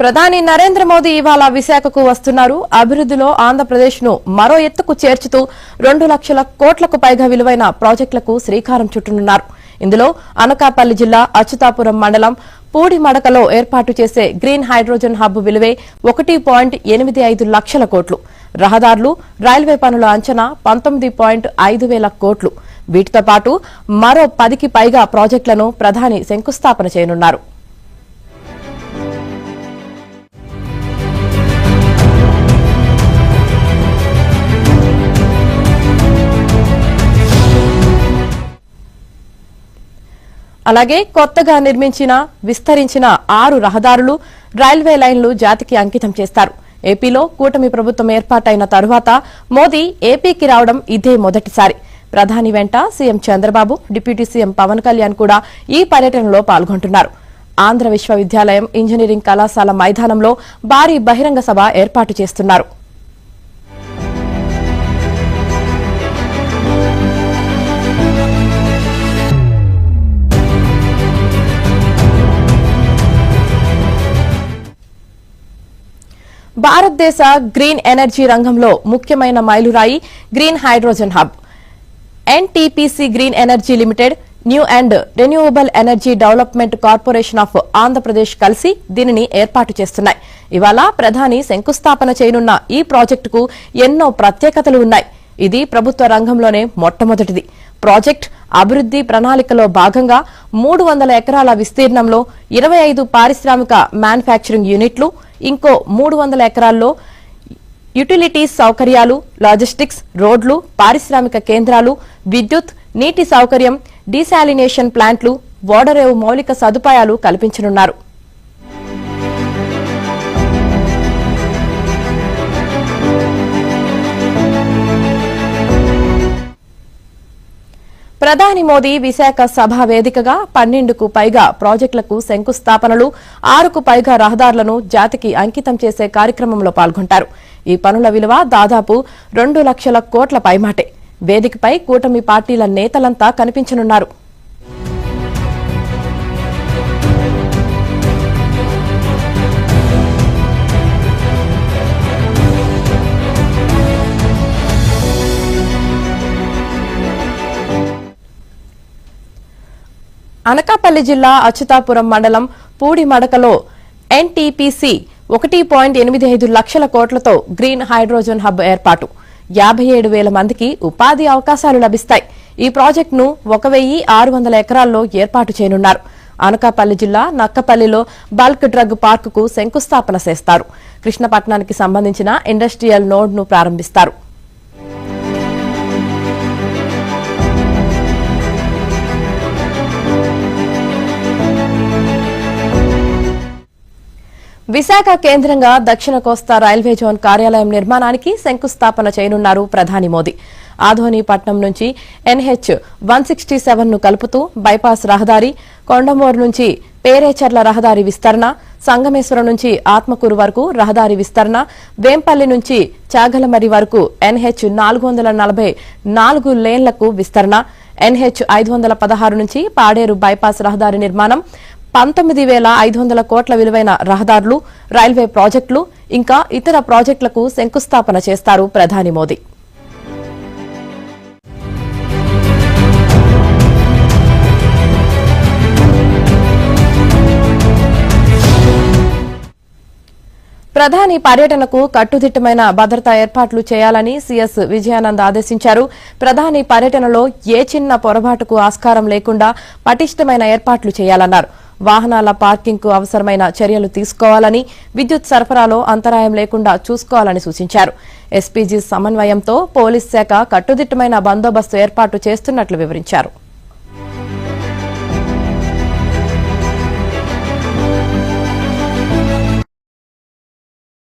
ప్రధాని నరేంద్ర మోదీ ఇవాళ విశాఖకు వస్తున్నారు. అభివృద్దిలో ఆంధ్రప్రదేశ్ను మరో ఎత్తుకు చేర్చుతూ రెండు లక్షల కోట్లకు పైగా విలువైన ప్రాజెక్టులకు శ్రీకారం చుట్టనున్నారు. ఇందులో అనకాపల్లి జిల్లా అచ్యుతాపురం మండలం పూడి మడకలో ఏర్పాటు చేసే గ్రీన్ హైడ్రోజన్ హబ్ విలువే ఒకటి పాయింట్ ఎనిమిది ఐదు లక్షల కోట్లు. రహదారులు రైల్వే పనుల అంచనా పంతొమ్మిది పాయింట్ ఐదు వేల కోట్లు. వీటితో పాటు మరో పదికి పైగా ప్రాజెక్టులను ప్రధాని శంకుస్థాపన చేయనున్నారు. అలాగే కొత్తగా నిర్మించిన విస్తరించిన ఆరు రహదారులు రైల్వే లైన్లు జాతికి అంకితం చేస్తారు. ఏపీలో కూటమి ప్రభుత్వం ఏర్పాటైన తరువాత మోదీ ఏపీకి రావడం ఇదే మొదటిసారి. ప్రధాని వెంట CM Chandrababu deputy CM Pawan Kalyan కూడా ఈ పర్యటనలో పాల్గొంటున్నారు. ఆంధ్ర విశ్వవిద్యాలయం ఇంజనీరింగ్ కళాశాల మైదానంలో భారీ బహిరంగ సభ ఏర్పాటు చేస్తున్నారు. భారతదేశ గ్రీన్ ఎనర్జీ రంగంలో ముఖ్యమైన మైలురాయి green hydrogen hub. NTPC green energy limited new and renewable energy development corporation of Andhra Pradesh కలిసి దీనిని ఏర్పాటు చేస్తున్నాయి. ఇవాళ ప్రధాని శంకుస్థాపన చేయనున్న ఈ ప్రాజెక్టుకు ఎన్నో ప్రత్యేకతలు ఉన్నాయి. ఇది ప్రభుత్వ రంగంలోనే మొట్టమొదటిది. ప్రాజెక్ట్ అభివృద్ది ప్రణాళికలో భాగంగా మూడు వందల ఎకరాల విస్తీర్ణంలో ఇరవై ఐదు పారిశ్రామిక మ్యానుఫ్యాక్చరింగ్ యూనిట్లు ఇంకో మూడు వందల ఎకరాల్లో యుటిలిటీస్ సౌకర్యాలు లాజిస్టిక్స్ రోడ్లు పారిశ్రామిక కేంద్రాలు విద్యుత్ నీటి సౌకర్యం డీశాలినేషన్ ప్లాంట్లు ఓడరేవు మౌలిక సదుపాయాలు కల్పించనున్నారు. ప్రధాని మోదీ విశాఖ సభ వేదికగా పన్నెండుకు పైగా ప్రాజెక్టులకు శంకుస్థాపనలు ఆరుకు పైగా రహదారులను జాతికి అంకితం చేసే కార్యక్రమంలో పాల్గొంటారు. ఈ పనుల విలువ దాదాపు రెండు లక్షల కోట్ల పైమాటే. వేదికపై కూటమి పార్టీల నేతలంతా కనిపించనున్నారు. అనకాపల్లి జిల్లా అచ్యుతాపురం మండలం పూడిమడకలో ఎన్టీపీసీ ఒకటి పాయింట్ ఎనిమిది ఐదు లక్షల కోట్లతో గ్రీన్ హైడ్రోజన్ హబ్ ఏర్పాటు. యాభై ఏడు వేల మందికి ఉపాధి అవకాశాలు లభిస్తాయి. ఈ ప్రాజెక్టును ఒక వెయ్యి ఆరు వందల ఎకరాల్లో ఏర్పాటు చేయనున్నారు. అనకాపల్లి జిల్లా నక్కపల్లిలో బల్క్ డ్రగ్ పార్కుకు శంకుస్థాపన చేస్తారు. కృష్ణపట్నానికి సంబంధించిన ఇండస్ట్రియల్ నోడ్ను ప్రారంభిస్తారు. విశాఖ కేంద్రంగా దక్షిణ కోస్తా రైల్వే జోన్ కార్యాలయం నిర్మాణానికి శంకుస్థాపన చేయనున్నారు ప్రధాని మోదీ. ఆధోనిపట్నం నుంచి ఎన్హెచ్ వన్ సిక్స్టీ సెవెన్ను కలుపుతూ బైపాస్ రహదారి కొండమూరు నుంచి పేరేచర్ల రహదారి విస్తరణ సంగమేశ్వరం నుంచి ఆత్మకూరు వరకు రహదారి విస్తరణ వేంపల్లి నుంచి చాగలమరి వరకు ఎన్హెచ్ నాలుగు వందల నలభై నాలుగు లేన్లకు విస్తరణ ఎన్హెచ్ ఐదు వందల పదహారు నుంచి పాడేరు బైపాస్ రహదారి నిర్మాణం పంతొమ్మిది వేల ఐదు వందల కోట్ల విలువైన రహదారులు రైల్వే ప్రాజెక్టులు ఇంకా ఇతర ప్రాజెక్టులకు శంకుస్థాపన చేస్తారు ప్రధాని మోదీ. ప్రధాని పర్యటనకు కట్టుదిట్టమైన భద్రతా ఏర్పాట్లు చేయాలని సీఎస్ విజయానంద్ ఆదేశించారు. ప్రధాని పర్యటనలో ఏ చిన్న పొరపాటుకు ఆస్కారం లేకుండా పటిష్టమైన ఏర్పాట్లు చేయాలన్నారు. వాహనాల పార్కింగ్కు అవసరమైన చర్యలు తీసుకోవాలని విద్యుత్ సరఫరాలో అంతరాయం లేకుండా చూసుకోవాలని సూచించారు. ఎస్పీజీ సమన్వయంతో పోలీస్ శాఖ కట్టుదిట్టమైన బందోబస్తు ఏర్పాటు చేస్తున్నట్లు వివరించారు.